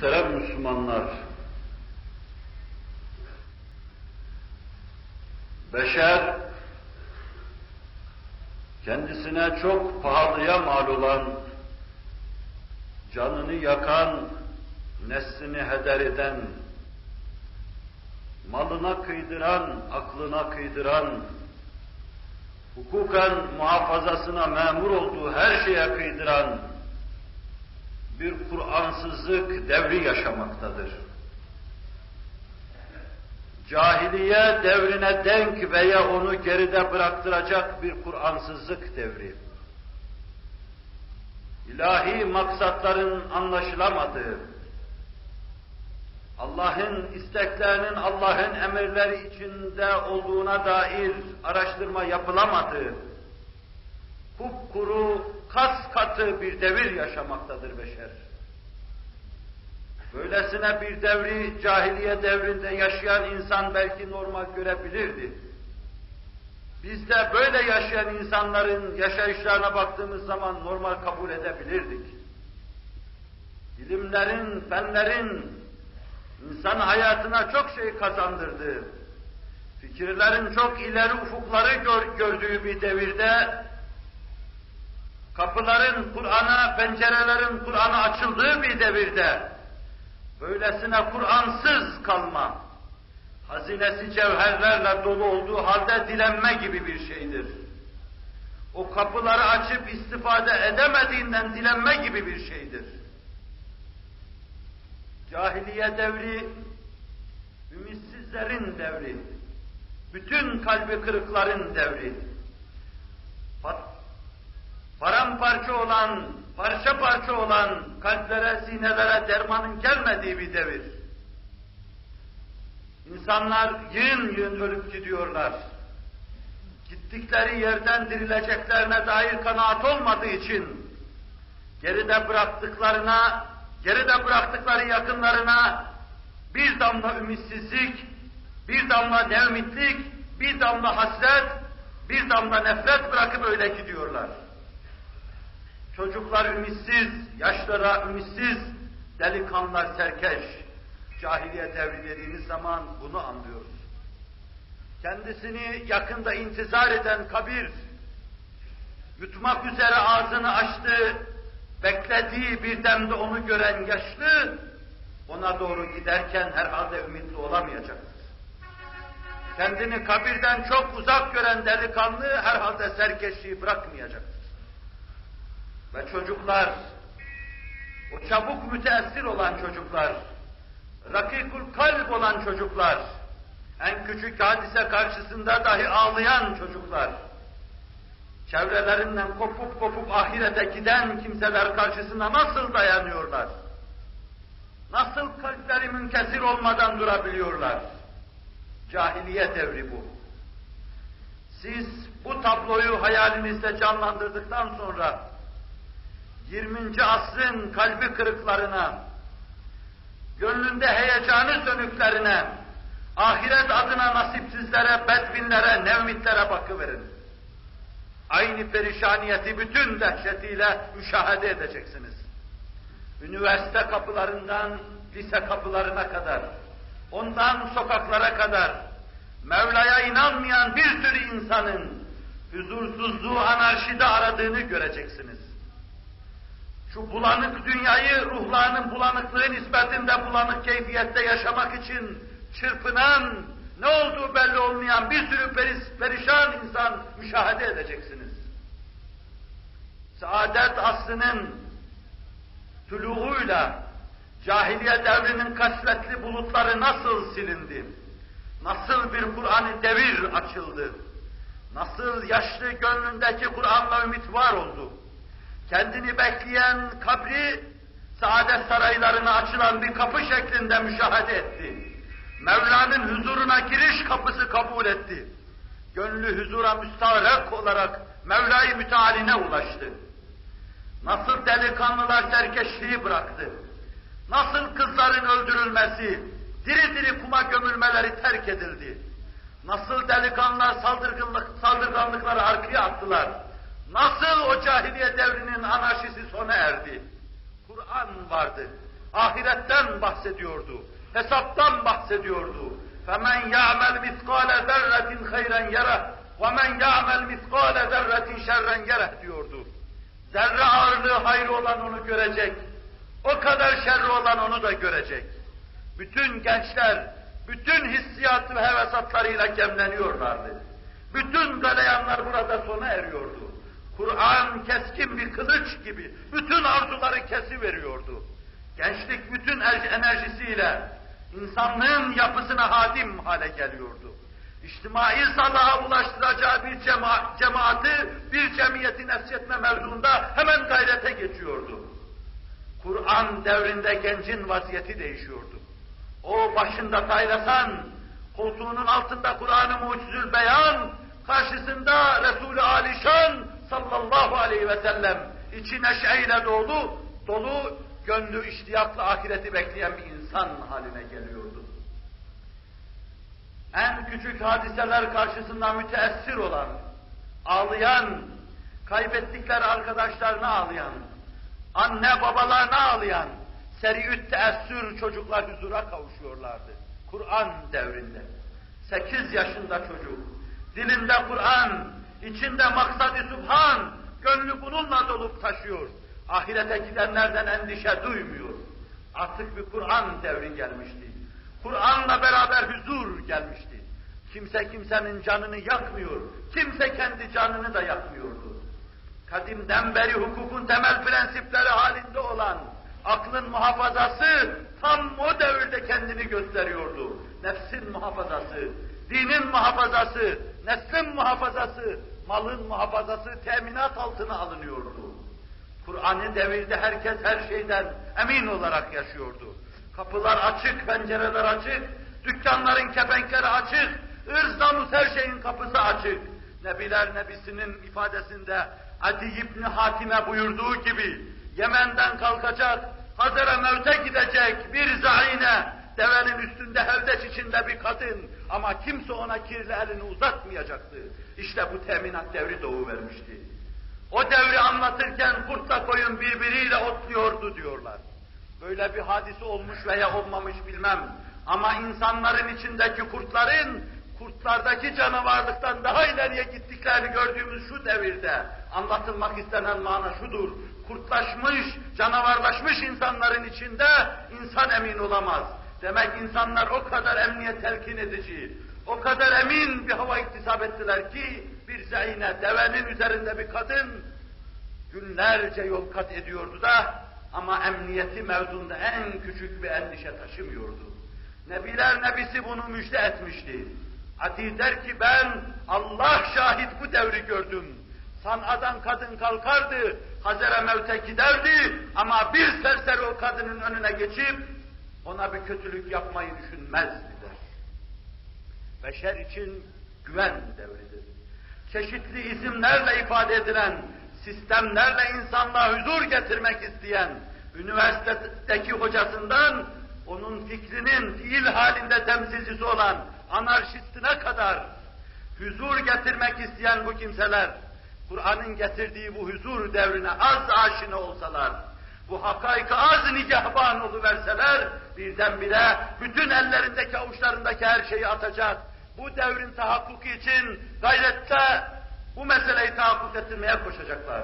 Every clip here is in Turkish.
Muhterem Müslümanlar, beşer kendisine çok pahalıya mal olan, canını yakan, neslini heder eden, malına kıydıran, aklına kıydıran, hukuken muhafazasına memur olduğu her şeye kıydıran bir Kur'ansızlık devri yaşamaktadır. Cahiliye devrine denk veya onu geride bıraktıracak bir Kur'ansızlık devri. İlahi maksatların anlaşılamadığı, Allah'ın isteklerinin Allah'ın emirleri içinde olduğuna dair araştırma yapılamadığı, kupkuru, kas katı bir devir yaşamaktadır beşer. Böylesine bir devri cahiliye devrinde yaşayan insan belki normal görebilirdi. Biz de böyle yaşayan insanların yaşayışlarına baktığımız zaman normal kabul edebilirdik. İlimlerin, fenlerin insan hayatına çok şey kazandırdığı, fikirlerin çok ileri ufukları gör, gördüğü bir devirde kapıların Kur'an'a, pencerelerin Kur'an'a açıldığı bir devirde böylesine Kur'ansız kalma, hazinesi cevherlerle dolu olduğu halde dilenme gibi bir şeydir. O kapıları açıp istifade edemediğinden dilenme gibi bir şeydir. Cahiliye devri, ümitsizlerin devri, bütün kalbi kırıkların devri, paramparça olan, parça parça olan kalplere, sinelere dermanın gelmediği bir devir. İnsanlar yığın yığın ölüp gidiyorlar. Gittikleri yerden dirileceklerine dair kanaat olmadığı için geride bıraktıklarına, geride bıraktıkları yakınlarına bir damla ümitsizlik, bir damla nevmitlik, bir damla hasret, bir damla nefret bırakıp öyle gidiyorlar. Çocuklar ümitsiz, yaşlara ümitsiz, delikanlılar serkeş. Cahiliye devri dediğimiz zaman bunu anlıyoruz. Kendisini yakında intizar eden kabir, yutmak üzere ağzını açtı, beklediği bir demde onu gören yaşlı, ona doğru giderken herhalde ümitli olamayacaktır. Kendini kabirden çok uzak gören delikanlı herhalde serkeşliği bırakmayacaktır. Ve çocuklar, o çabuk müteessir olan çocuklar, rakikul kalp olan çocuklar, en küçük hadise karşısında dahi ağlayan çocuklar, çevrelerinden kopup kopup ahirete giden kimseler karşısında nasıl dayanıyorlar? Nasıl kalpleri münkesir olmadan durabiliyorlar? Cahiliye devri bu. Siz bu tabloyu hayalinizde canlandırdıktan sonra 20. asrın kalbi kırıklarına, gönlünde heyecanı sönüklerine, ahiret adına nasipsizlere, bedvinlere, nevmitlere bakıverin. Aynı perişaniyeti bütün dehşetiyle müşahede edeceksiniz. Üniversite kapılarından lise kapılarına kadar, ondan sokaklara kadar, Mevla'ya inanmayan bir sürü insanın huzursuzluğu, anarşide aradığını göreceksiniz. Şu bulanık dünyayı ruhlarının bulanıklığı nispetinde bulanık keyfiyette yaşamak için çırpınan, ne olduğu belli olmayan bir sürü peris, perişan insan müşahede edeceksiniz. Saadet aslının tuluğuyla cahiliye devrinin kasvetli bulutları nasıl silindi? Nasıl bir Kur'an-ı devir açıldı? Nasıl yaşlı gönlündeki Kur'an'la ümit var oldu? Kendini bekleyen kabri saadet saraylarına açılan bir kapı şeklinde müşahede etti. Mevla'nın huzuruna giriş kapısı kabul etti. Gönlü huzura müstahrek olarak Mevla-i Mütealine ulaştı. Nasıl delikanlılar serkeşliği bıraktı. Nasıl kızların öldürülmesi, diri diri kuma gömülmeleri terk edildi. Nasıl delikanlılar saldırganlık, saldırganlıkları arkaya attılar Nasıl o cahiliye devrinin anarşisi sona erdi? Kur'an vardı. Ahiretten bahsediyordu. Hesaptan bahsediyordu. فَمَنْ يَعْمَلْ مِثْقَالَ ذَرَّةٍ خَيْرًا يَرَهُ وَمَنْ يَعْمَلْ مِثْقَالَ ذَرَّةٍ شَرًّا يَرَهُ diyordu. Zerre ağırlığı hayrı olan onu görecek. O kadar şerri olan onu da görecek. Bütün gençler, bütün hissiyat ve hevesatlarıyla gemleniyorlardı. Bütün galeyanlar burada sona eriyordu. Kur'an keskin bir kılıç gibi bütün arzuları kesi veriyordu. Gençlik bütün enerjisiyle insanlığın yapısına hadim hale geliyordu. İçtimai salaha ulaştıracağı bir cema cemaati, bir cemiyeti nesçetme mevzuunda hemen gayrete geçiyordu. Kur'an devrinde gencin vaziyeti değişiyordu. O başında taylasan, koltuğunun altında Kur'an-ı Mucizül Beyan, karşısında Resul-i Alişan sallallahu aleyhi ve sellem içi neşeyle dolu, dolu, gönlü iştiyakla ahireti bekleyen bir insan haline geliyordu. En küçük hadiseler karşısında müteessir olan, ağlayan, kaybettikleri arkadaşlarına ağlayan, anne babalarına ağlayan, seriüt teessür çocuklar huzura kavuşuyorlardı. Kur'an devrinde. Sekiz yaşında çocuk, dilinde Kur'an, içinde maksad-ı subhan, gönlü bununla dolup taşıyor. Ahirete gidenlerden endişe duymuyor. Artık bir Kur'an devri gelmişti. Kur'an'la beraber huzur gelmişti. Kimse kimsenin canını yakmıyor. Kimse kendi canını da yakmıyordu. Kadimden beri hukukun temel prensipleri halinde olan aklın muhafazası tam o devirde kendini gösteriyordu. Nefsin muhafazası, dinin muhafazası, neslin muhafazası, malın muhafazası teminat altına alınıyordu. Kur'an'ın devirde herkes her şeyden emin olarak yaşıyordu. Kapılar açık, pencereler açık, dükkanların kepenkleri açık, ırz namus her şeyin kapısı açık. Nebiler Nebisi'nin ifadesinde Adi İbni Hatim'e buyurduğu gibi Yemen'den kalkacak, Hazara Mevt'e gidecek bir zahine, devenin üstünde hevdeç içinde bir kadın ama kimse ona kirli elini uzatmayacaktı. İşte bu teminat devri doğu vermişti. O devri anlatırken kurtla koyun birbiriyle otluyordu diyorlar. Böyle bir hadise olmuş veya olmamış bilmem. Ama insanların içindeki kurtların, kurtlardaki canavarlıktan daha ileriye gittiklerini gördüğümüz şu devirde anlatılmak istenen mana şudur. Kurtlaşmış, canavarlaşmış insanların içinde insan emin olamaz. Demek insanlar o kadar emniyet telkin edici, o kadar emin bir hava iktisap ettiler ki bir zeyne, devenin üzerinde bir kadın günlerce yol kat ediyordu da ama emniyeti mevzunda en küçük bir endişe taşımıyordu. Nebiler nebisi bunu müjde etmişti. Ati der ki ben Allah şahit bu devri gördüm. San'adan kadın kalkardı, Hazere Mevt'e giderdi ama bir serseri o kadının önüne geçip ona bir kötülük yapmayı düşünmezdi der. Beşer için güven devridir. Çeşitli isimlerle ifade edilen, sistemlerle insanlığa huzur getirmek isteyen, üniversitedeki hocasından onun fikrinin fiil halinde temsilcisi olan anarşistine kadar huzur getirmek isteyen bu kimseler, Kur'an'ın getirdiği bu huzur devrine az aşina olsalar, bu hakaika az nigahban verseler, birdenbire bütün ellerindeki avuçlarındaki her şeyi atacak, bu devrin tahakkuku için gayrette bu meseleyi tahakkuk ettirmeye koşacaklar.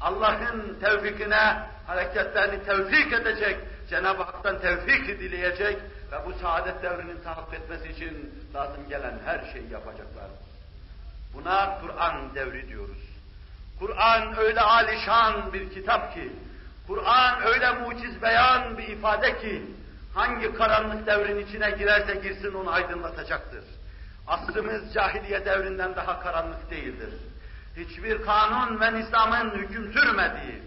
Allah'ın tevfikine hareketlerini tevfik edecek, Cenab-ı Hak'tan tevfik dileyecek ve bu saadet devrinin tahakkuk etmesi için lazım gelen her şeyi yapacaklar. Buna Kur'an devri diyoruz. Kur'an öyle alişan bir kitap ki, Kur'an öyle muciz beyan bir ifade ki, hangi karanlık devrin içine girerse girsin onu aydınlatacaktır. Asrımız cahiliye devrinden daha karanlık değildir. Hiçbir kanun ve nizamın hüküm sürmediği,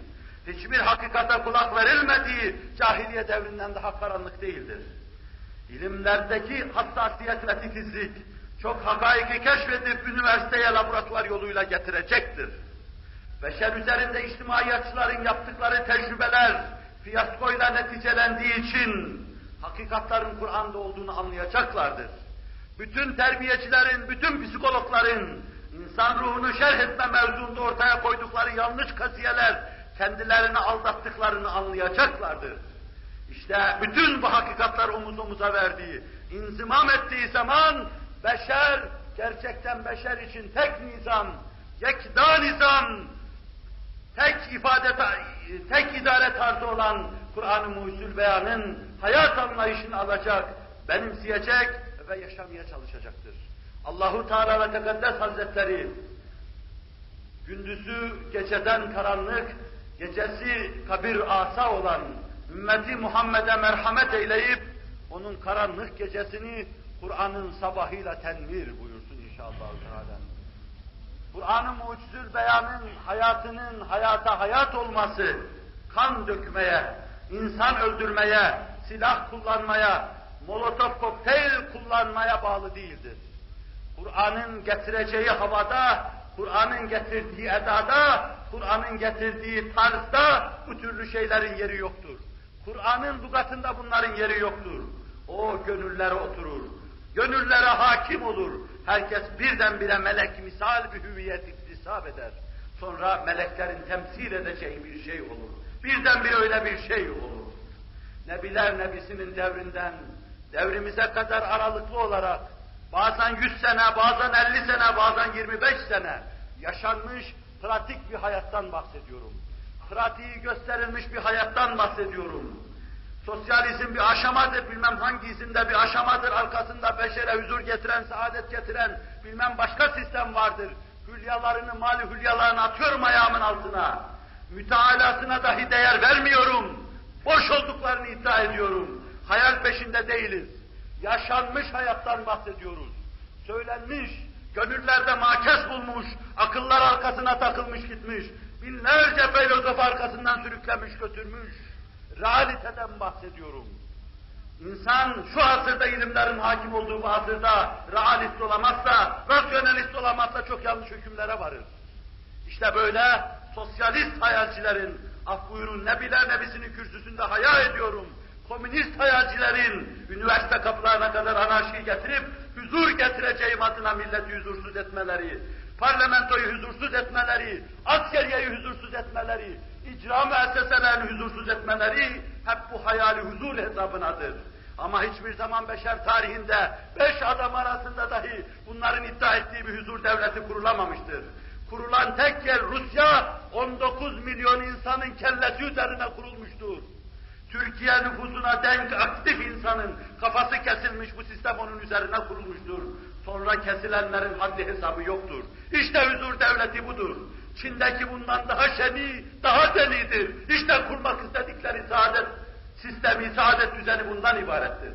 hiçbir hakikate kulak verilmediği cahiliye devrinden daha karanlık değildir. İlimlerdeki hassasiyet ve titizlik çok hakaiki keşfedip üniversiteye laboratuvar yoluyla getirecektir. Beşer üzerinde içtimaiyatçıların yaptıkları tecrübeler fiyaskoyla neticelendiği için hakikatların Kur'an'da olduğunu anlayacaklardır. Bütün terbiyecilerin, bütün psikologların insan ruhunu şerh etme mevzuunda ortaya koydukları yanlış kasiyeler kendilerini aldattıklarını anlayacaklardır. İşte bütün bu hakikatler omuz omuza verdiği, inzimam ettiği zaman beşer, gerçekten beşer için tek nizam, yekda nizam, tek ifade, tek idare tarzı olan Kur'an-ı Mucizül Beyan'ın hayat anlayışını alacak, benimseyecek ve yaşamaya çalışacaktır. Allahu Teala ve Tekaddes Hazretleri gündüzü geceden karanlık, gecesi kabir asa olan ümmeti Muhammed'e merhamet eyleyip onun karanlık gecesini Kur'an'ın sabahıyla tenvir buyursun inşallah. Teala. Kur'an-ı Mucizül Beyan'ın hayatının hayata hayat olması, kan dökmeye, insan öldürmeye, silah kullanmaya, molotof kokteyl kullanmaya bağlı değildir. Kur'an'ın getireceği havada, Kur'an'ın getirdiği edada, Kur'an'ın getirdiği tarzda bu türlü şeylerin yeri yoktur. Kur'an'ın lugatında bunların yeri yoktur. O gönüllere oturur. Gönüllere hakim olur. Herkes birdenbire melek misal bir hüviyet iktisap eder. Sonra meleklerin temsil edeceği bir şey olur. Birdenbire öyle bir şey olur. Nebiler Nebisi'nin devrinden devrimize kadar aralıklı olarak bazen 100 sene, bazen 50 sene, bazen 25 sene yaşanmış pratik bir hayattan bahsediyorum. Pratiği gösterilmiş bir hayattan bahsediyorum. Sosyalizm bir aşamadır, bilmem hangi isimde bir aşamadır, arkasında beşere huzur getiren, saadet getiren, bilmem başka sistem vardır. Hülyalarını, mali hülyalarını atıyorum ayağımın altına. Mütealasına dahi değer vermiyorum. Boş olduklarını iddia ediyorum. Hayal peşinde değiliz. Yaşanmış hayattan bahsediyoruz. Söylenmiş, gönüllerde makes bulmuş, akıllar arkasına takılmış gitmiş, binlerce filozof arkasından sürüklemiş götürmüş. Realiteden bahsediyorum. İnsan şu asırda ilimlerin hakim olduğu bu asırda realist olamazsa, rasyonalist olamazsa çok yanlış hükümlere varır. İşte böyle sosyalist hayalcilerin, af buyurun nebiler nebisinin kürsüsünde hayal ediyorum, komünist hayalcilerin üniversite kapılarına kadar anarşiyi getirip huzur getireceğim adına milleti huzursuz etmeleri, parlamentoyu huzursuz etmeleri, askeriyeyi huzursuz etmeleri, icra müesseselerini huzursuz etmeleri hep bu hayali huzur hesabınadır. Ama hiçbir zaman beşer tarihinde beş adam arasında dahi bunların iddia ettiği bir huzur devleti kurulamamıştır. Kurulan tek yer Rusya 19 milyon insanın kellesi üzerine kurulmuştur. Türkiye nüfusuna denk aktif insanın kafası kesilmiş bu sistem onun üzerine kurulmuştur. Sonra kesilenlerin haddi hesabı yoktur. İşte huzur devleti budur. Çin'deki bundan daha şeni, daha delidir. İşte kurmak istedikleri saadet sistemi, saadet düzeni bundan ibarettir.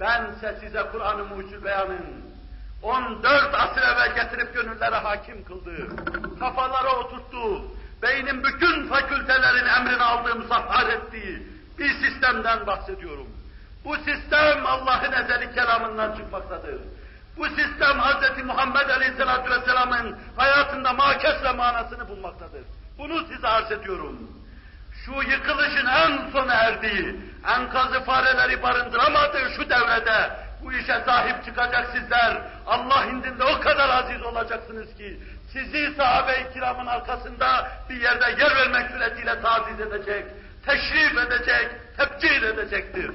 Bense size Kur'an-ı Mucizül Beyan'ın 14 asır evvel getirip gönüllere hakim kıldığı, kafalara oturttuğu, beynin bütün fakültelerin emrini aldığı, musahhar ettiği bir sistemden bahsediyorum. Bu sistem Allah'ın ezeli kelamından çıkmaktadır. Bu sistem Hz. Muhammed Aleyhisselatü Vesselam'ın hayatında makesle manasını bulmaktadır. Bunu size arz ediyorum. Şu yıkılışın en sona erdiği, enkazı fareleri barındıramadığı şu devrede bu işe sahip çıkacak sizler, Allah indinde o kadar aziz olacaksınız ki, sizi sahabe-i kiramın arkasında bir yerde yer vermek suretiyle taziz edecek, teşrif edecek, tebcil edecektir.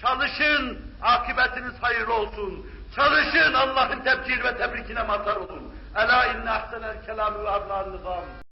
Çalışın, akıbetiniz hayırlı olsun. Çalışın Allah'ın tebcil ve tebrikine mazhar olun. Ela inne ahsenel kelami ve ablan nizam.